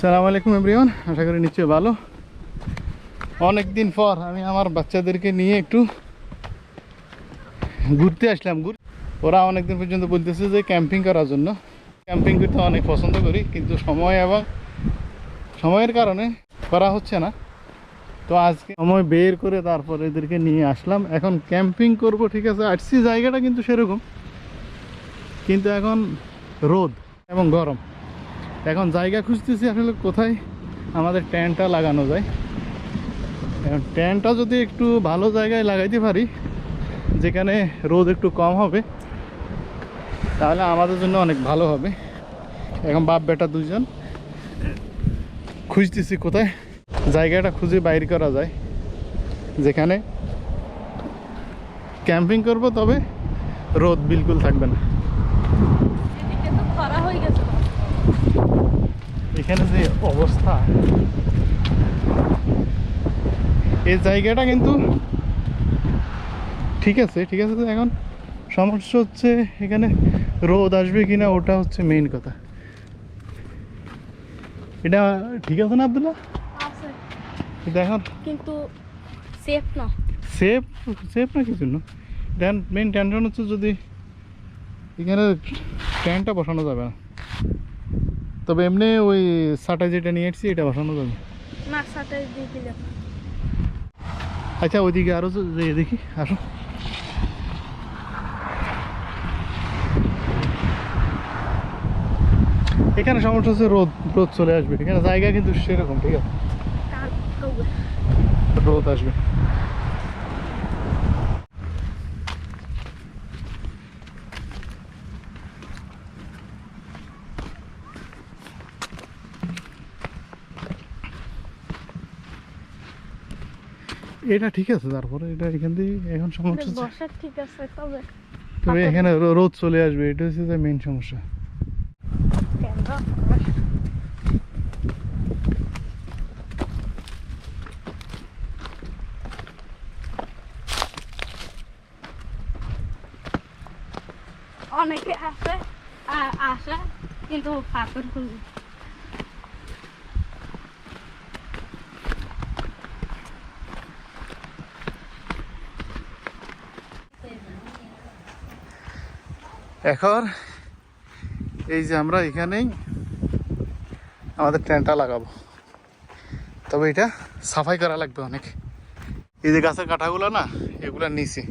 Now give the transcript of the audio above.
সালাম আলাইকুম, এভরিওয়ান। আশা করি নিশ্চয়ই ভালো। অনেক দিন পর আমি আমার বাচ্চাদেরকে নিয়ে একটু ঘুরতে আসলাম। ঘুর ওরা অনেক দিন পর্যন্ত বলতেছে যে ক্যাম্পিং করার জন্য। ক্যাম্পিং করতে অনেক পছন্দ করি, কিন্তু সময় এবং সময়ের কারণে করা হচ্ছে না। তো আজকে সময় বের করে তারপর এদেরকে নিয়ে আসলাম। এখন ক্যাম্পিং করব, ঠিক আছে? আসছি জায়গাটা কিন্তু সেরকম। কিন্তু এখন রোদ এবং গরম। এখন জায়গা খুঁজতেছি আসলে কোথায়? আমাদের ট্যান্টটা লাগানো যায়। এখন ট্যান্টটা যদি একটু ভালো জায়গায় লাগাইতে পারি, যেখানে রোদ একটু কম হবে, তাহলে আমাদের জন্য অনেক ভালো হবে। এখন বাপ বেটা দুজন খুঁজতেছি কোথায়? জায়গাটা খুঁজে বাইর করা যায়। যেখানে ক্যাম্পিং করব, তবে রোদ বিলকুল থাকবে না। এখানে যে অবস্থা। এই জায়গাটা কিন্তু ঠিক আছে ঠিক আছে তো এখন। সমস্যা হচ্ছে এখানে রোদ আসবে কিনা ওটা হচ্ছে মেইন কথা। এটা ঠিক আছে না আবদুল্লাহ? এখন কিন্তু সেফ না। সেফ সেফ না কিছু না। দেন মেইন টেনশন হচ্ছে যদি এখানে ট্যাঙ্কটা বসানো যাবে না। তবে এমনি ওই সাটা যেটা নিয়ে এসেছি এটা বসানো যাবে না দিয়ে আচ্ছা ওইদিকে আরও যে দেখি আসো। এখানে সমস্যা হচ্ছে রোদ রোদ চলে আসবে। এখানে জায়গা কিন্তু সেরকম ঠিক আছে? রোদ আসবে। এটা ঠিক আছে তারপরে এটা এখান দিয়ে এখন সমস্যা বসার ঠিক আছে তবে তবে এখানে রোদ চলে আসবে এটা হচ্ছে যে মেইন সমস্যা। অনেকে আছে আ- আসে কিন্তু পাথর খুঁজে। এখন এই যে আমরা এখানেই আমাদের ট্রেনটা লাগাবো। তবে এটা সাফাই করা লাগবে অনেক। এই যে গাছের কাঁঠাগুলো না, এগুলো নিচে।